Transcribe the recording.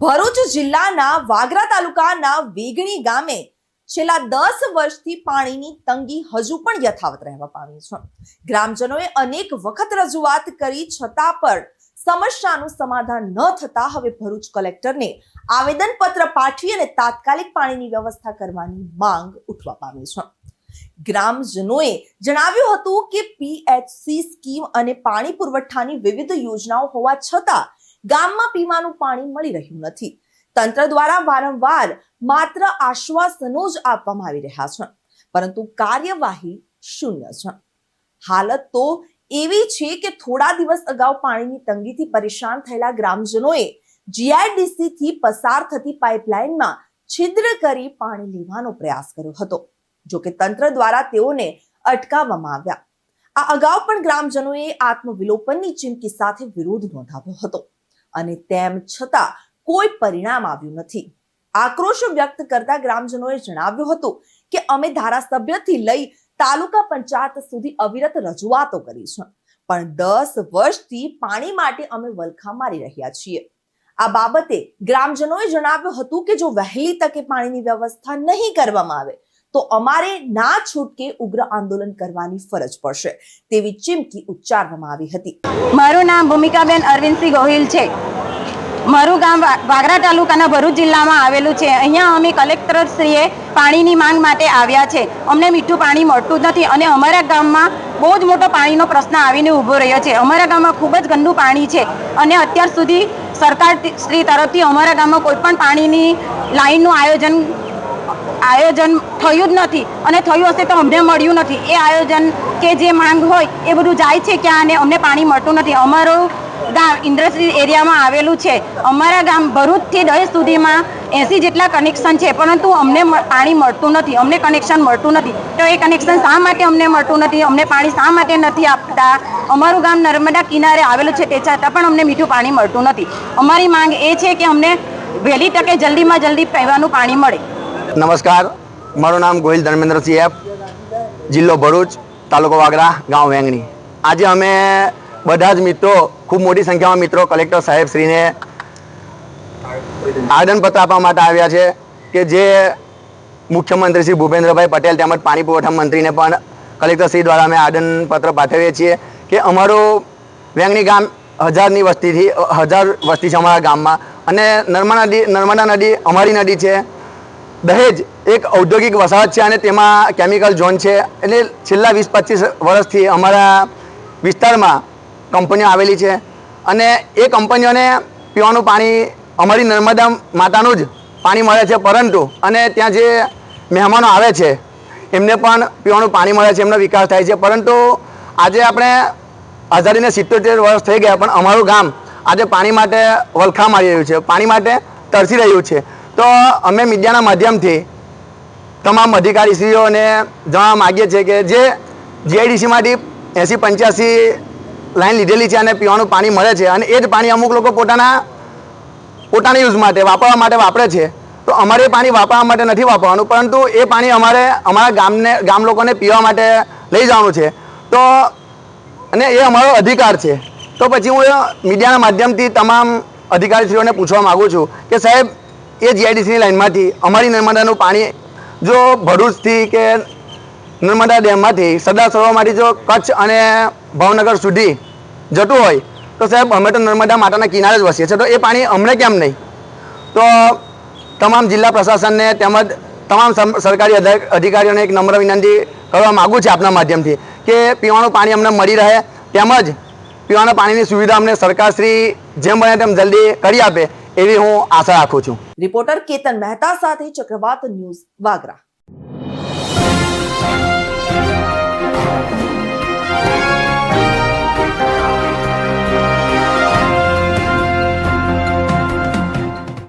ભરૂચ જિલ્લાના વાગરા તાલુકાના વેગણી ગામે છેલ્લા દસ વર્ષથી પાણીની તંગી હજુ પણ યથાવત રહેવા પામી છે. ગ્રામજનોએ અનેક વખત રજૂઆત કરી, છતાં પણ સમસ્યાનું સમાધાન ન થતા હવે ભરૂચ કલેક્ટરને આવેદનપત્ર પાઠવી અને તાત્કાલિક પાણીની વ્યવસ્થા કરવાની માંગ ઉઠવા પામી છે. ગ્રામજનોએ જણાવ્યું હતું કે પીએચસી સ્કીમ અને પાણી પુરવઠાની વિવિધ યોજનાઓ હોવા છતાં ગામમાં પીવાનું પાણી મળી રહ્યું નથી. તંત્ર દ્વારા વારંવાર માત્ર આશ્વાસનો જ આપવામાં આવી રહ્યા છે. પરંતુ કાર્યવાહી શૂન્ય છે. હાલત તો એવી છે કે થોડા દિવસ અગાઉ પાણીની તંગીથી પરેશાન થયેલા ગ્રામજનોએ જીઆઈડીસી થી પસાર થતી પાઇપલાઇનમાં છિદ્ર કરી પાણી લેવાનો પ્રયાસ કર્યો હતો. જો કે તંત્ર દ્વારા તેઓને અટકાવવામાં આવ્યા. આ અગાઉ પણ ગ્રામજનોએ આત્મવિલોપનની ચીમકી સાથે વિરોધ નોંધાવ્યો હતો. અને તેમ છતાં કોઈ પરિણામ આવ્યું નથી. આક્રોશ વ્યક્ત કરતા ગ્રામજનોએ જણાવ્યું હતું કે અમે ધારાસભ્યથી લઈ તાલુકા પંચાયત સુધી અવિરત રજૂઆતો કરી છે. પણ દસ વર્ષથી પાણી માટે અમે વલખા મારી રહ્યા છીએ. આ બાબતે ગ્રામજનોએ જણાવ્યું હતું કે જો વહેલી તકે પાણીની વ્યવસ્થા નહીં કરવામાં આવે તો અમારે ના છૂટકે ઉગ્ર આંદોલન કરવાની ફરજ પડશે તેવી ચીમકી ઉચ્ચારવામાં આવી હતી. મારું નામ ભૂમિકાબેન અરવિંદસિંહ ગોહિલ છે. મારું ગામ વાગરા તાલુકાના ભરૂચ જિલ્લામાં આવેલું છે. અહીંયા અમે કલેક્ટરશ્રીએ પાણીની માંગ માટે આવ્યા છે. અમને મીઠું પાણી મળતું નથી અને અમારા ગામમાં બહુ જ મોટો પાણીનો પ્રશ્ન આવીને ઊભો રહ્યો છે. અમારા ગામમાં ખૂબ જ ગંદુ પાણી છે અને અત્યાર સુધી સરકાર શ્રી તરફથી અમારા ગામમાં કોઈ પણ પાણીની લાઈનનું આયોજન આયોજન થયું જ નથી અને થયું હશે તો અમને મળ્યું નથી. એ આયોજન કે જે માંગ હોય એ બધું જાય છે ક્યાં અને અમને પાણી મળતું નથી. અમારું ગામ ઇન્ડસ્ટ્રી એરિયામાં આવેલું છે. અમારા ગામ ભરૂચથી દહેજ સુધીમાં એંસી જેટલા કનેક્શન છે, પરંતુ અમને પાણી મળતું નથી. અમને કનેક્શન મળતું નથી. તો એ કનેક્શન શા માટે અમને મળતું નથી? અમને પાણી શા માટે નથી આપતા? અમારું ગામ નર્મદા કિનારે આવેલું છે તે છતાં પણ અમને મીઠું પાણી મળતું નથી. અમારી માંગ એ છે કે અમને વહેલી તકે જલ્દીમાં જલ્દી પીવાનું પાણી મળે. નમસ્કાર. મારું નામ ગોહિલ ધર્મેન્દ્રસિંહ એપ જિલ્લો ભરૂચ, તાલુકો વાગરા, ગાંવ વેંગણી. આજે અમે બધા જ મિત્રો, ખૂબ મોટી સંખ્યામાં મિત્રો, કલેક્ટર સાહેબ શ્રીને આવેદનપત્ર આપવા માટે આવ્યા છે કે જે મુખ્યમંત્રી શ્રી ભૂપેન્દ્રભાઈ પટેલ તેમજ પાણી પુરવઠા મંત્રીને પણ કલેક્ટર શ્રી દ્વારા અમે આવેદનપત્ર પાઠવીએ છીએ કે અમારું વેંગણી ગામ હજારની વસ્તીથી, હજાર વસ્તી છે અમારા ગામમાં. અને નર્મદા નદી નર્મદા નદી અમારી નદી છે. દહેજ એક ઔદ્યોગિક વસાહત છે અને તેમાં કેમિકલ ઝોન છે. એટલે છેલ્લા વીસ પચીસ વર્ષથી અમારા વિસ્તારમાં કંપનીઓ આવેલી છે અને એ કંપનીઓને પીવાનું પાણી અમારી નર્મદા માતાનું જ પાણી મળે છે પરંતુ અને ત્યાં જે મહેમાનો આવે છે, એમને પણ પીવાનું પાણી મળે છે, એમનો વિકાસ થાય છે. પરંતુ આજે આપણે આઝાદીને સિત્તોતેર વર્ષ થઈ ગયા, પણ અમારું ગામ આજે પાણી માટે વલખા મારી રહ્યું છે. પાણી માટે તરસી રહ્યું છે. તો અમે મીડિયાના માધ્યમથી તમામ અધિકારીશ્રીઓને જણાવવા માગીએ છીએ કે જે જીઆઈડીસીમાંથી એંસી પંચ્યાસી લાઈન લીધેલી છે અને પીવાનું પાણી મળે છે અને એ જ પાણી અમુક લોકો પોતાના પોતાના યુઝ માટે, વાપરવા માટે વાપરે છે. તો અમારે એ પાણી વાપરવા માટે નથી વાપરવાનું, પરંતુ એ પાણી અમારે, અમારા ગામને, ગામ લોકોને પીવા માટે લઈ જવાનું છે. તો, અને એ અમારો અધિકાર છે. તો પછી હું મીડિયાના માધ્યમથી તમામ અધિકારીશ્રીઓને પૂછવા માગું છું કે સાહેબ એ જીઆઈડીસીની લાઇનમાંથી અમારી નર્મદાનું પાણી જો ભરૂચથી કે નર્મદા ડેમમાંથી સરદાર સરોવરમાંથી જો કચ્છ અને ભાવનગર સુધી જતું હોય, તો સાહેબ અમે તો નર્મદા માતાના કિનારે જ વસીએ છીએ. તો એ પાણી અમને કેમ નહીં? તો તમામ જિલ્લા પ્રશાસનને તેમજ તમામ સરકારી અધિ- અધિકારીઓને એક નમ્ર વિનંતી કરવા માગું છું આપના માધ્યમથી કે પીવાનું પાણી અમને મળી રહે, તેમજ પીવાના પાણીની સુવિધા અમને સરકારશ્રી જેમ બને તેમ જલ્દી કરી આપે. એવી હું આશા રાખું છું. રિપોર્ટર કેતન મહેતા સાથે ચક્રવાત ન્યૂઝ વાગરા.